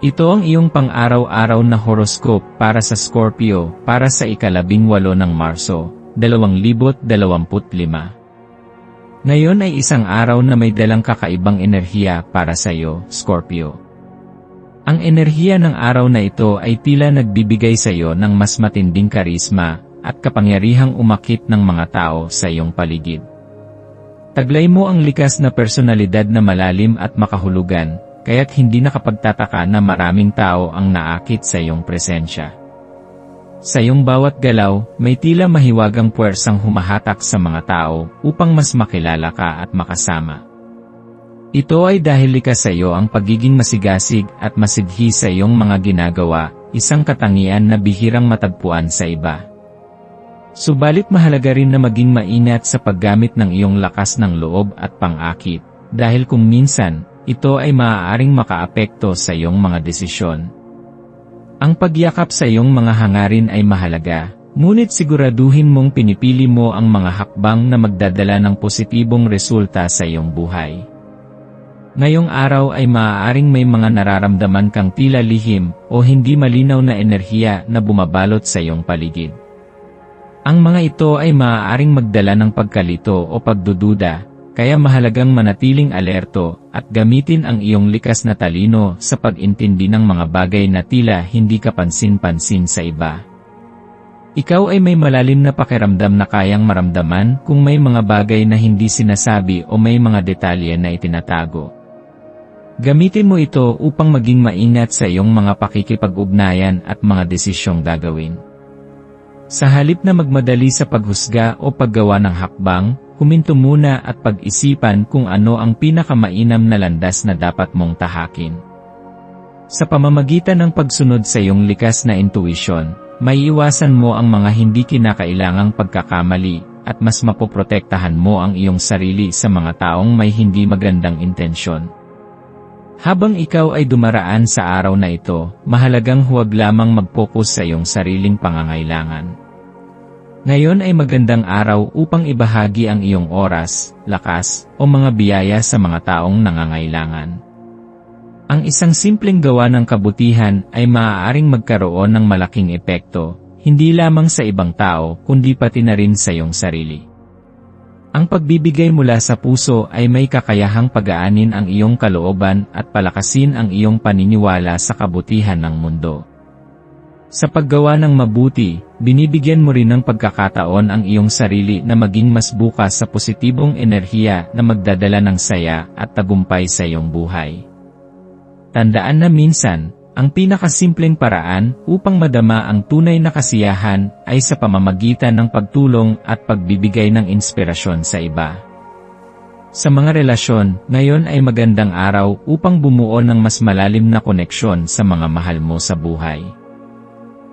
Ito ang iyong pang-araw-araw na horoscope para sa Scorpio para sa ikalabing walo ng Marso, 2025. Ngayon ay isang araw na may dalang kakaibang enerhiya para sa iyo, Scorpio. Ang enerhiya ng araw na ito ay tila nagbibigay sa iyo ng mas matinding karisma at kapangyarihang umakit ng mga tao sa iyong paligid. Taglay mo ang likas na personalidad na malalim at makahulugan, kaya't hindi nakapagtataka na maraming tao ang naakit sa iyong presensya. Sa iyong bawat galaw, may tila mahiwagang puwersang humahatak sa mga tao upang mas makilala ka at makasama. Ito ay dahil likas sa iyo ang pagiging masigasig at masidhi sa iyong mga ginagawa, isang katangian na bihirang matagpuan sa iba. Subalit mahalaga rin na maging maingat sa paggamit ng iyong lakas ng loob at pang-akit, dahil kung minsan, ito ay maaaring makaapekto sa iyong mga desisyon. Ang pagyakap sa iyong mga hangarin ay mahalaga, ngunit siguraduhin mong pinipili mo ang mga hakbang na magdadala ng positibong resulta sa iyong buhay. Ngayong araw ay maaaring may mga nararamdaman kang tila lihim o hindi malinaw na enerhiya na bumabalot sa iyong paligid. Ang mga ito ay maaaring magdala ng pagkalito o pagdududa, kaya mahalagang manatiling alerto at gamitin ang iyong likas na talino sa pag-intindi ng mga bagay na tila hindi kapansin-pansin sa iba. Ikaw ay may malalim na pakiramdam na kayang maramdaman kung may mga bagay na hindi sinasabi o may mga detalye na itinatago. Gamitin mo ito upang maging maingat sa iyong mga pakikipag-ugnayan at mga desisyong gagawin. Sa halip na magmadali sa paghusga o paggawa ng hakbang, huminto muna at pag-isipan kung ano ang pinakamainam na landas na dapat mong tahakin. Sa pamamagitan ng pagsunod sa iyong likas na intuition, may iwasan mo ang mga hindi kinakailangang pagkakamali at mas mapoprotektahan mo ang iyong sarili sa mga taong may hindi magandang intensyon. Habang ikaw ay dumaraan sa araw na ito, mahalagang huwag lamang mag-focus sa iyong sariling pangangailangan. Ngayon ay magandang araw upang ibahagi ang iyong oras, lakas, o mga biyaya sa mga taong nangangailangan. Ang isang simpleng gawa ng kabutihan ay maaaring magkaroon ng malaking epekto, hindi lamang sa ibang tao kundi pati na rin sa iyong sarili. Ang pagbibigay mula sa puso ay may kakayahang pagaanin ang iyong kalooban at palakasin ang iyong paniniwala sa kabutihan ng mundo. Sa paggawa ng mabuti, binibigyan mo rin ng pagkakataon ang iyong sarili na maging mas bukas sa positibong enerhiya na magdadala ng saya at tagumpay sa iyong buhay. Tandaan na minsan, ang pinakasimpleng paraan upang madama ang tunay na kasiyahan ay sa pamamagitan ng pagtulong at pagbibigay ng inspirasyon sa iba. Sa mga relasyon, ngayon ay magandang araw upang bumuo ng mas malalim na koneksyon sa mga mahal mo sa buhay.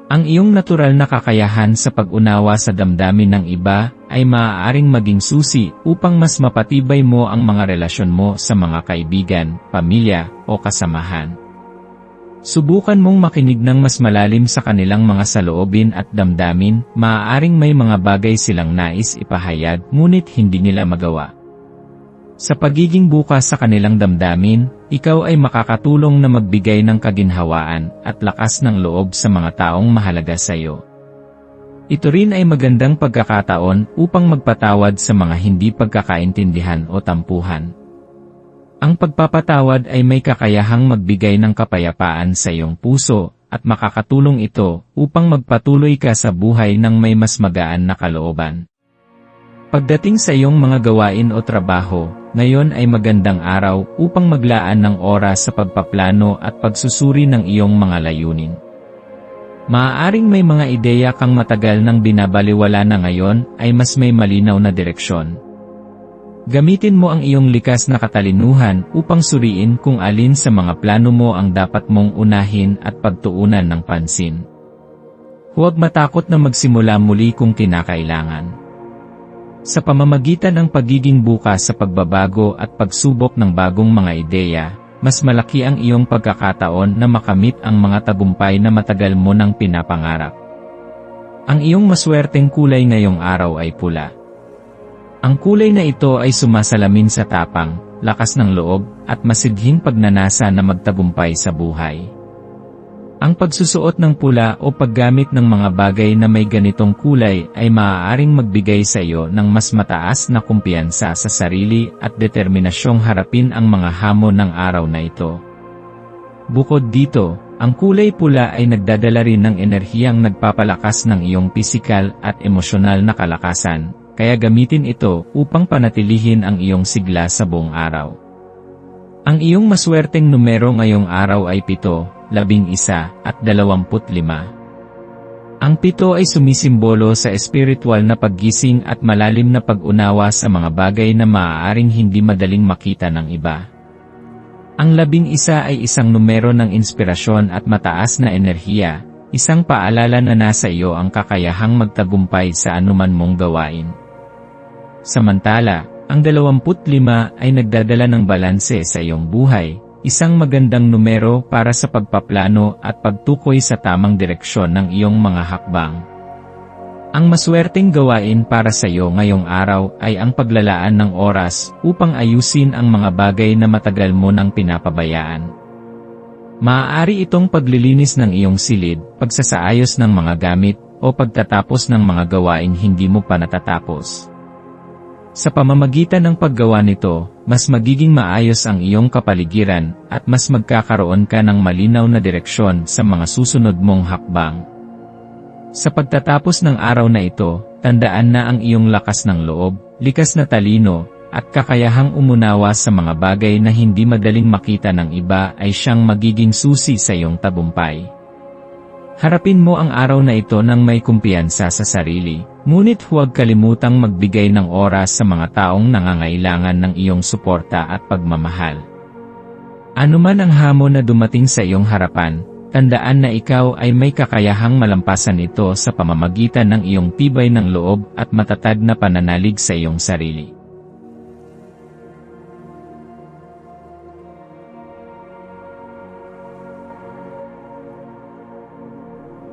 Ang iyong natural na kakayahan sa pag-unawa sa damdamin ng iba ay maaaring maging susi upang mas mapatibay mo ang mga relasyon mo sa mga kaibigan, pamilya, o kasamahan. Subukan mong makinig ng mas malalim sa kanilang mga saloobin at damdamin, maaaring may mga bagay silang nais ipahayag ngunit hindi nila magawa. Sa pagiging bukas sa kanilang damdamin, ikaw ay makakatulong na magbigay ng kaginhawaan at lakas ng loob sa mga taong mahalaga sa iyo. Ito rin ay magandang pagkakataon upang magpatawad sa mga hindi pagkakaintindihan o tampuhan. Ang pagpapatawad ay may kakayahang magbigay ng kapayapaan sa iyong puso at makakatulong ito upang magpatuloy ka sa buhay ng may mas magaan na kalooban. Pagdating sa iyong mga gawain o trabaho, ngayon ay magandang araw upang maglaan ng oras sa pagpaplano at pagsusuri ng iyong mga layunin. Maaaring may mga ideya kang matagal nang binabaliwala na ngayon ay mas may malinaw na direksyon. Gamitin mo ang iyong likas na katalinuhan upang suriin kung alin sa mga plano mo ang dapat mong unahin at pagtuunan ng pansin. Huwag matakot na magsimula muli kung kinakailangan. Sa pamamagitan ng pagiging bukas sa pagbabago at pagsubok ng bagong mga ideya, mas malaki ang iyong pagkakataon na makamit ang mga tagumpay na matagal mo nang pinapangarap. Ang iyong maswerteng kulay ngayong araw ay pula. Ang kulay na ito ay sumasalamin sa tapang, lakas ng loob, at masidhing pagnanasa na magtagumpay sa buhay. Ang pagsusuot ng pula o paggamit ng mga bagay na may ganitong kulay ay maaaring magbigay sa iyo ng mas mataas na kumpiyansa sa sarili at determinasyong harapin ang mga hamon ng araw na ito. Bukod dito, ang kulay pula ay nagdadala rin ng enerhiyang nagpapalakas ng iyong pisikal at emosyonal na kalakasan, kaya gamitin ito upang panatilihin ang iyong sigla sa buong araw. Ang iyong maswerteng numero ngayong araw ay 7, 11, at 25. Ang pito ay sumisimbolo sa espiritual na paggising at malalim na pag-unawa sa mga bagay na maaaring hindi madaling makita ng iba. Ang labing isa ay isang numero ng inspirasyon at mataas na enerhiya, isang paalala na nasa iyo ang kakayahang magtagumpay sa anuman mong gawain. Samantala, ang 25 ay nagdadala ng balanse sa iyong buhay, isang magandang numero para sa pagpaplano at pagtukoy sa tamang direksyon ng iyong mga hakbang. Ang maswerteng gawain para sa iyo ngayong araw ay ang paglalaan ng oras upang ayusin ang mga bagay na matagal mo nang pinapabayaan. Maaari itong paglilinis ng iyong silid, pagsasaayos ng mga gamit, o pagtatapos ng mga gawaing hindi mo pa natatapos. Sa pamamagitan ng paggawa nito, mas magiging maayos ang iyong kapaligiran at mas magkakaroon ka ng malinaw na direksyon sa mga susunod mong hakbang. Sa pagtatapos ng araw na ito, tandaan na ang iyong lakas ng loob, likas na talino, at kakayahang umunawa sa mga bagay na hindi madaling makita ng iba ay siyang magiging susi sa iyong tagumpay. Harapin mo ang araw na ito ng may kumpiyansa sa sarili, ngunit huwag kalimutang magbigay ng oras sa mga taong nangangailangan ng iyong suporta at pagmamahal. Ano man ang hamon na dumating sa iyong harapan, tandaan na ikaw ay may kakayahang malampasan ito sa pamamagitan ng iyong tibay ng loob at matatag na pananalig sa iyong sarili.